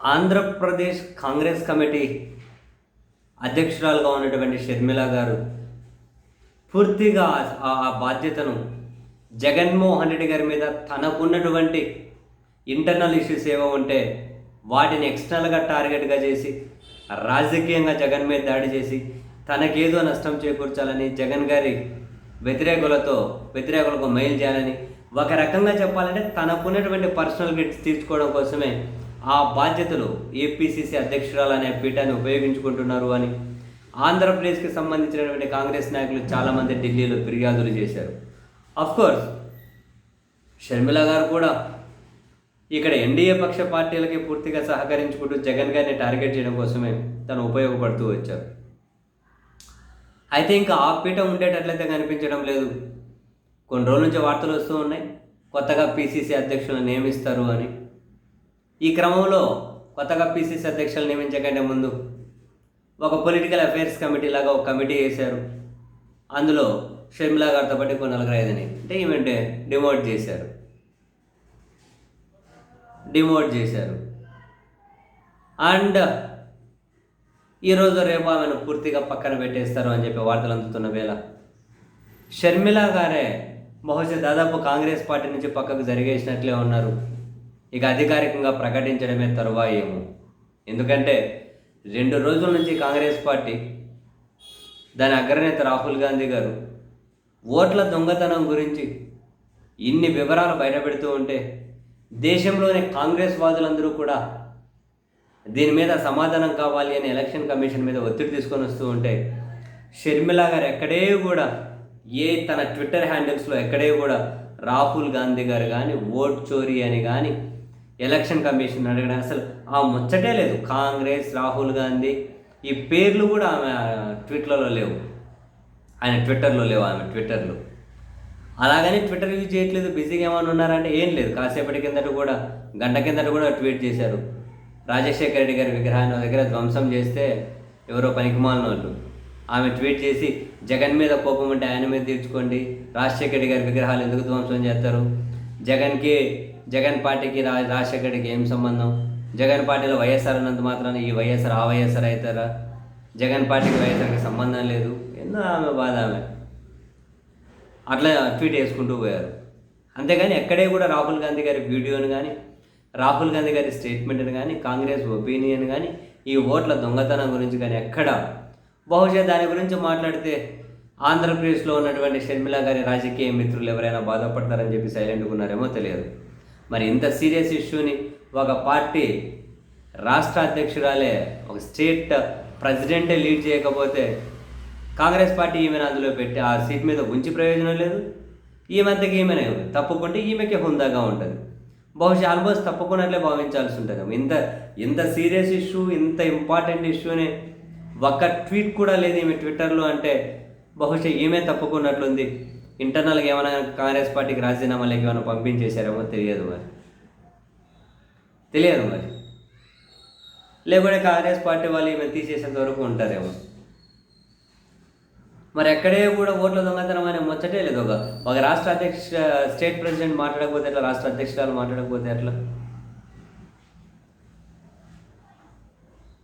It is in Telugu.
ఆంధ్రప్రదేశ్ కాంగ్రెస్ కమిటీ అధ్యక్షురాలుగా ఉన్నటువంటి షర్మిల గారు పూర్తిగా ఆ ఆ బాధ్యతను జగన్మోహన్ రెడ్డి గారి మీద తనకున్నటువంటి ఇంటర్నల్ ఇష్యూస్ ఏవో ఉంటే వాటిని ఎక్స్టర్నల్గా టార్గెట్గా చేసి రాజకీయంగా జగన్ మీద దాడి చేసి తనకేదో నష్టం చేకూర్చాలని జగన్ గారి వ్యతిరేకులతో వ్యతిరేకులకు మెయిల్ చేయాలని ఒక రకంగా చెప్పాలంటే తనకున్నటువంటి పర్సనల్ గిట్స్ తీర్చుకోవడం కోసమే ఆ బాధ్యతలు ఏపీసీసీ అధ్యక్షురాలు అనే పీఠాన్ని ఉపయోగించుకుంటున్నారు అని. ఆంధ్రప్రదేశ్కి సంబంధించినటువంటి కాంగ్రెస్ నాయకులు చాలామంది ఢిల్లీలో ఫిర్యాదులు చేశారు. కోర్స్ షర్మిల గారు కూడా ఇక్కడ ఎన్డీఏ పక్ష పార్టీలకి పూర్తిగా సహకరించుకుంటూ జగన్ గారిని టార్గెట్ చేయడం కోసమే తను ఉపయోగపడుతూ వచ్చారు. అయితే ఇంకా ఆ పీఠ ఉండేటట్లయితే కనిపించడం లేదు. కొన్ని రోజుల నుంచి వార్తలు వస్తూ ఉన్నాయి. కొత్తగా పీసీసీ అధ్యక్షులను నియమిస్తారు అని. ఈ క్రమంలో కొత్తగా పీసీసీ అధ్యక్షులు నియమించకంటే ముందు ఒక పొలిటికల్ అఫైర్స్ కమిటీ లాగా ఒక కమిటీ వేశారు. అందులో షర్మిలా గారితో పాటు ఇంకో నలుగురు ఐదుని అంటే ఈమెంటే డిమోట్ చేశారు. డిమోట్ చేశారు. అండ్ ఈరోజు రేపు ఆమెను పూర్తిగా పక్కన పెట్టేస్తారు అని చెప్పి వార్తలు అందుతున్న వేళ షర్మిలా గారే బహుశా దాదాపు కాంగ్రెస్ పార్టీ నుంచి పక్కకు జరిగేసినట్లే ఉన్నారు. ఇక అధికారికంగా ప్రకటించడమే తరువాయేమో ఎందుకంటే రెండు రోజుల నుంచి కాంగ్రెస్ పార్టీ దాని అగ్రనేత రాహుల్ గాంధీ గారు ఓట్ల దొంగతనం గురించి ఇన్ని వివరాలు బయటపెడుతూ ఉంటే దేశంలోని కాంగ్రెస్ వాదులందరూ కూడా దీని మీద సమాధానం కావాలి అని ఎలక్షన్ కమిషన్ మీద ఒత్తిడి తీసుకొని వస్తూ ఉంటే షర్మిల గారు ఎక్కడే కూడా ఏ తన ట్విట్టర్ హ్యాండిల్స్లో ఎక్కడే కూడా రాహుల్ గాంధీ గారు కానీ ఓట్ చోరీ అని కానీ ఎలక్షన్ కమిషన్ అడగడం అసలు ఆ ముచ్చటే లేదు. కాంగ్రెస్ రాహుల్ గాంధీ ఈ పేర్లు కూడా ఆమె ట్విట్టర్లో లేవు. ఆయన ట్విట్టర్లో లేవు ఆమె ట్విట్టర్లో అలాగని ట్విట్టర్ యూజ్ చేయట్లేదు. బిజీగా ఏమైనా ఉన్నారంటే ఏం లేదు. కాసేపటి కిందట కూడా గంట కిందట కూడా ట్వీట్ చేశారు. రాజశేఖర రెడ్డి గారి విగ్రహాన్ని దగ్గర ధ్వంసం చేస్తే ఎవరో పనికిమాలిన వాళ్ళు ఆమె ట్వీట్ చేసి జగన్ మీద కోపం ఉంటే ఆయన మీద తీర్చుకోండి. రాజశేఖర రెడ్డి గారి విగ్రహాలు ఎందుకు ధ్వంసం చేస్తారు? జగన్కి జగన్ పార్టీకి రా రాజశేఖర ఏం సంబంధం? జగన్ పార్టీలో వైఎస్ఆర్ అన్నంత మాత్రాన ఈ వైఎస్ఆర్ ఆ వైఎస్ఆర్ అవుతారా? జగన్ పార్టీకి వైఎస్ఆర్కి సంబంధం లేదు. ఎన్నో ఆమె బాధ ఆమె. అట్లా ట్వీట్ వేసుకుంటూ పోయారు. అంతేగాని ఎక్కడే కూడా రాహుల్ గాంధీ గారి వీడియోని కానీ రాహుల్ గాంధీ గారి స్టేట్మెంట్ని కానీ కాంగ్రెస్ ఒపీనియన్ కానీ ఈ ఓట్ల దొంగతనం గురించి కానీ ఎక్కడ? బహుశా దాని గురించి మాట్లాడితే ఆంధ్రప్రదేశ్లో ఉన్నటువంటి షర్మిల గారి రాజకీయ మిత్రులు ఎవరైనా బాధపడతారని చెప్పి సైలెంట్గా ఉన్నారేమో తెలియదు. మరి ఇంత సీరియస్ ఇష్యూని ఒక పార్టీ రాష్ట్ర అధ్యక్షురాలే ఒక స్టేట్ ప్రెసిడెంటే లీడ్ చేయకపోతే కాంగ్రెస్ పార్టీ ఈమెను అందులో పెట్టి ఆ సీట్ మీద ఉంచి ప్రయోజనం లేదు. ఈమెంతకి ఈమెనే తప్పుకుంటే ఈమెకే హుందాగా ఉంటుంది. బహుశా ఆల్మోస్ట్ తప్పుకున్నట్లే భావించాల్సి ఉంటుంది. ఇంత ఇంత సీరియస్ ఇష్యూ ఇంత ఇంపార్టెంట్ ఇష్యూని ఒక్క ట్వీట్ కూడా లేదు ఈమె ట్విట్టర్లో అంటే బహుశా ఈమె తప్పుకున్నట్లుంది. ఇంటర్నల్గా ఏమైనా కాంగ్రెస్ పార్టీకి రాజీనామాలకి ఏమైనా పంపించేశారేమో తెలియదు మరి. తెలియదు మరి. లేకుంటే కాంగ్రెస్ పార్టీ వాళ్ళు ఈమె తీసేసేంత వరకు ఉంటారేమో. మరి ఎక్కడే కూడా ఓట్ల దొంగతనం అనే ముచ్చటే లేదు ఒక ఒక రాష్ట్ర అధ్యక్ష స్టేట్ ప్రెసిడెంట్ మాట్లాడకపోతే ఎట్లా? రాష్ట్ర అధ్యక్షురాలు మాట్లాడకపోతే ఎట్లా?